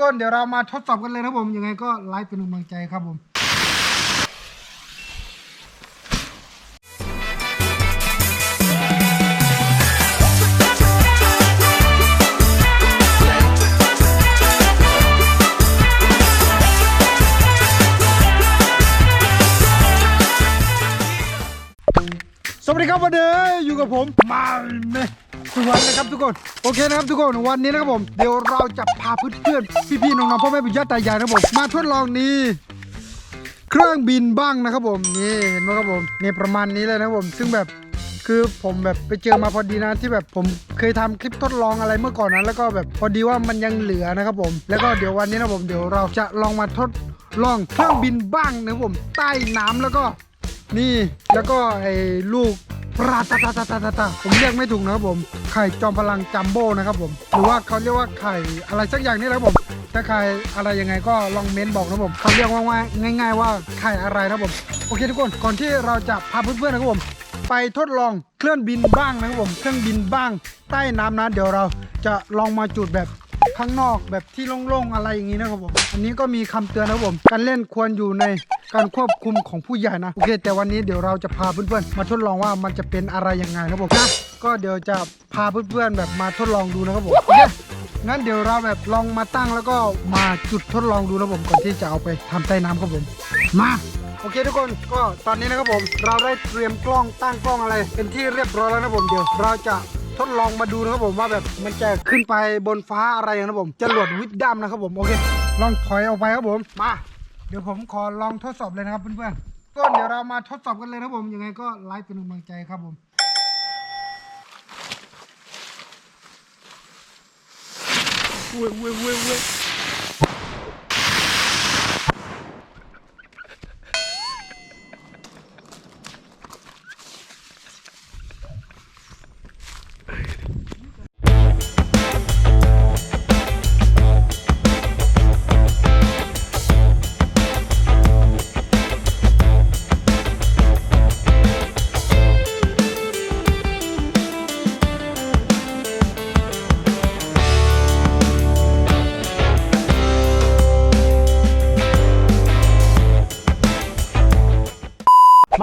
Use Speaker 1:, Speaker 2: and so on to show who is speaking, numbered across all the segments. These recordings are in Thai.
Speaker 1: ก้นเดี๋ยวเรามาทดสอบกันเลยนะครับผมยังไงก็ไลฟ์เป็นกำลังใจครับผม วัสดีครับวันนี้อยู่กับผมมาเนี่ยสุวรรณนะครับทุกคนโอเคนะครับทุกคนวันนี้นะครับผมเดี๋ยวเราจะพาเพื่อนๆพี่ๆน้องๆพ่อแม่ปู่ย่าตายายนะครับผมมาทดลองนี่เครื่องบินบ้างนะครับผมนี่เห็นไหมครับผมนี่ประมาณนี้เลยนะครับผม ซึ่งแบบคือผมแบบไปเจอมาพอดีนะที่แบบผมเคยทำคลิปทดลองอะไรเมื่อก่อนนะแล้วก็แบบพอดีว่ามันยังเหลือนะครับผม แล้วก็เดี๋ยววันนี้นะผมเดี๋ยวเราจะลองมาทดลองเครื่องบินบ้างนะครับผมใต้น้ำแล้วก็นี่แล้วก็ไอ้ลูก ปราตาตาตาตาตาตาผมเรียกไม่ถูกนะครับผม ไข่จอมพลังจัมโบ้นะครับผม หรือว่าเขาเรียกว่าไข่อะไรสักอย่างนี่แหละครับผม ถ้าใครอะไรยังไงก็ลองเม้นบอกนะครับผม เขาเรียกว่าว่าง่าย ๆ ว่าไข่อะไรนะครับผม โอเคทุกคน ก่อนที่เราจะพาเพื่อนๆนะครับผม ไปทดลองเครื่องบินบ้างนะครับผม เครื่องบินบ้างใต้น้ำนะเดี๋ยวเราจะลองมาจุดแบบ ข้างนอกแบบที่โล่งๆอะไรอย่างนี้นะครับผม อันนี้ก็มีคำเตือนนะครับผม การเล่นควรอยู่ในการควบคุมของผู้ใหญ่นะ โอเค แต่วันนี้เดี๋ยวเราจะพาเพื่อนๆมาทดลองว่ามันจะเป็นอะไรยังไงนะครับผมนะก็เดี๋ยวจะพาเพื่อนๆแบบมาทดลองดูนะครับผมโอเคงั้นเดี๋ยวเราแบบลองมาตั้งแล้วก็มาจุดทดลองดูนะผมก่อนที่จะเอาไปทำใต้น้ำครับผม มาโอเคทุกคนก็ตอนนี้นะครับผม เราได้เตรียมกล้องตั้งกล้องอะไร เป็นที่เรียบร้อยแล้วนะผมเดี๋ยวเราจะ ทดลองมาดูนะครับผมว่าแบบมันจะขึ้นไปบนฟ้าอะไรนะครับผมจรวดวิดดัมนะครับผมโอเค ลองถอยออกไปครับผมมาเดี๋ยวผมขอลองทดสอบเลยนะครับเพื่อนๆก็เดี๋ยวเรามาทดสอบกันเลยนะครับผมยังไงก็ไลฟ์เป็นกำลังใจครับผมเว้ยเว้ยเว้ย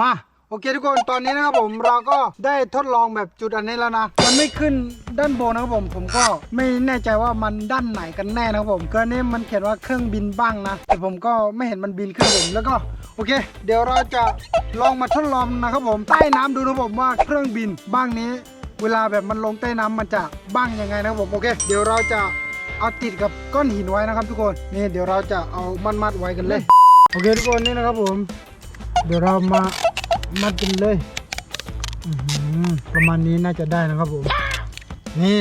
Speaker 1: มาโอเคทุกคนตอนนี้นะครับผมเราก็ได้ทดลองแบบจุดอันนี้แล้วนะ มันไม่ขึ้นด้านบนนะครับผม ผมก็ไม่แน่ใจว่ามันด้านไหนกันแน่นะครับผมก็นี่มันเขียนว่าเครื่องบินบ้างนะแต่ผมก็ไม่เห็นมันบินขึ้นผมแล้วก็โอเค เดี๋ยวเราจะลองมาทดลองนะครับผมใต้น้ำดูนะครับผมว่าเครื่องบินบ้างนี้ เวลาแบบมันลงใต้น้ำมันจะบ้างยังไงนะครับผมโอเค เดี๋ยวเราจะเอาติดกับก้อนหินไว้นะครับทุกคนนี่เดี๋ยวเราจะเอามันมัดไว้กันเลยโอเคทุกคนนี่นะครับผม เดี๋ยวเรามา มัดกันเลยประมาณนี้น่าจะได้นะครับผม นี่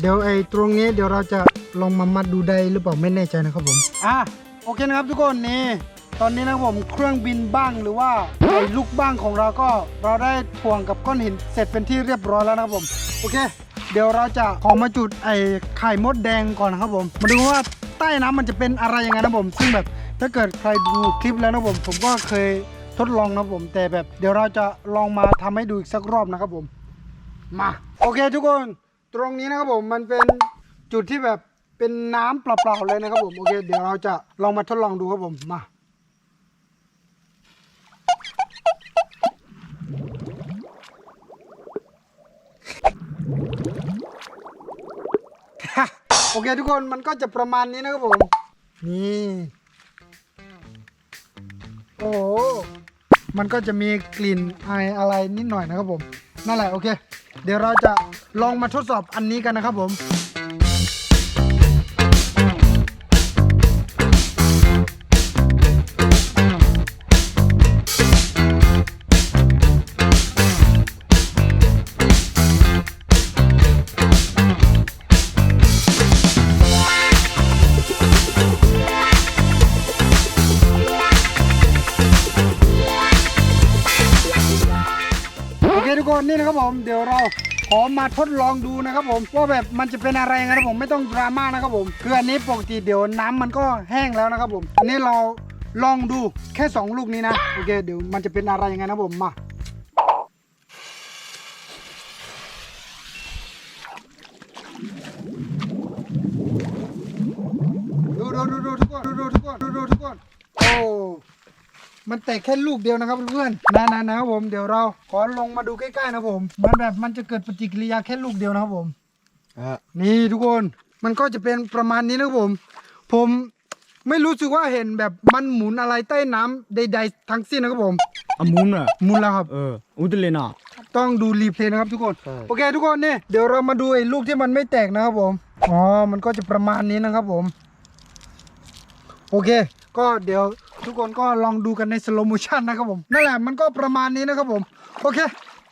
Speaker 1: เดี๋ยวไอ้ตรงนี้เดี๋ยวเราจะลองมามัดดูได้หรือเปล่าไม่แน่ใจนะครับผมอะโอเคนะครับทุกคนนี่ตอนนี้นะครับผมเครื่องบินบ้างหรือว่าไอ้ลูกบ้างของเราก็เราได้ถ่วงกับก้อนหินเสร็จเป็นที่เรียบร้อยแล้วนะครับผมโอเค เดี๋ยวเราจะขอมาจุดไอ้ไข่มดแดงก่อนนะครับผมมาดูว่าใต้น้ำมันจะเป็นอะไรยังไงนะผม ซึ่งแบบถ้าเกิดใครดูคลิปแล้วนะผมผมก็เคย ทดลองนะผมแต่แบบเดี๋ยวเราจะลองมาทำให้ดูอีกสักรอบนะครับผมมาโอเคทุกคนตรงนี้นะครับผมมันเป็นจุดที่แบบเป็นน้ำเปล่าๆเลยนะครับผมโอเค เดี๋ยวเราจะลองมาทดลองดูครับผมมาโอเคทุกคนมันก็จะประมาณนี้นะครับผม นี่ โอ้ มันก็จะมีกลิ่นไออะไรนิดหน่อยนะครับผม นั่นแหละโอเค เดี๋ยวเราจะลองมาทดสอบอันนี้กันนะครับผม ทุกคนนี่นะครับผมเดี๋ยวเราขอมาทดลองดูนะครับผมว่าแบบมันจะเป็นอะไรนะครับผมไม่ต้องดราม่านะครับผมคืออันนี้ปกติเดี๋ยวน้ำมันก็แห้งแล้วนะครับผมอันนี้เราลองดูแค่ 2 ลูกนี้นะโอเคเดี๋ยวมันจะเป็นอะไรยังไงนะผมมาดูดูดูดูทุกคนดูดูทุกคนดูดูทุกคนโอ้ มันแตกแค่ลูกเดียวนะครับเพื่อนๆนะนะนะครับผมเดี๋ยวเราขอลงมาดูใกล้ๆนะครับผมมันแบบมันจะเกิดปฏิกิริยาแค่ลูกเดียวนะครับผมนี่ทุกคนมันก็จะเป็นประมาณนี้นะครับผม ผมไม่รู้สึกว่าเห็นแบบมันหมุนอะไรใต้น้ำใด ๆ ทั้งสิ้นนะครับผม
Speaker 2: อะหมุนอะ
Speaker 1: หมุนแล้วครับ
Speaker 2: เอออุตเลยนะ
Speaker 1: ต้องดูรีเพลย์นะครับทุกคน
Speaker 2: ใช่
Speaker 1: โอเคทุกคนนี่เดี๋ยวเรามาดูไอ้ลูกที่มันไม่แตกนะครับผมอ๋อมันก็จะประมาณนี้นะครับผม โอเค ก็เดี๋ยว ทุกคนก็ลองดูกันในสโลโมชันนะครับผมนั่นแหละมันก็ประมาณนี้นะครับผม โอเค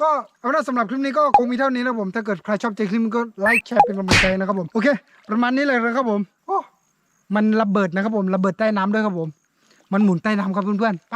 Speaker 1: ก็เอาละสำหรับคลิปนี้ก็คงมีเท่านี้นะครับผมถ้าเกิดใครชอบใจคลิปนี้ก็ไลค์แชร์เป็นกำลังใจนะครับผมโอเค ประมาณนี้เลยนะครับผมโอ้มันระเบิดนะครับผมระเบิดใต้น้ำด้วยครับผม มันหมุนใต้น้ำครับเพื่อนๆไป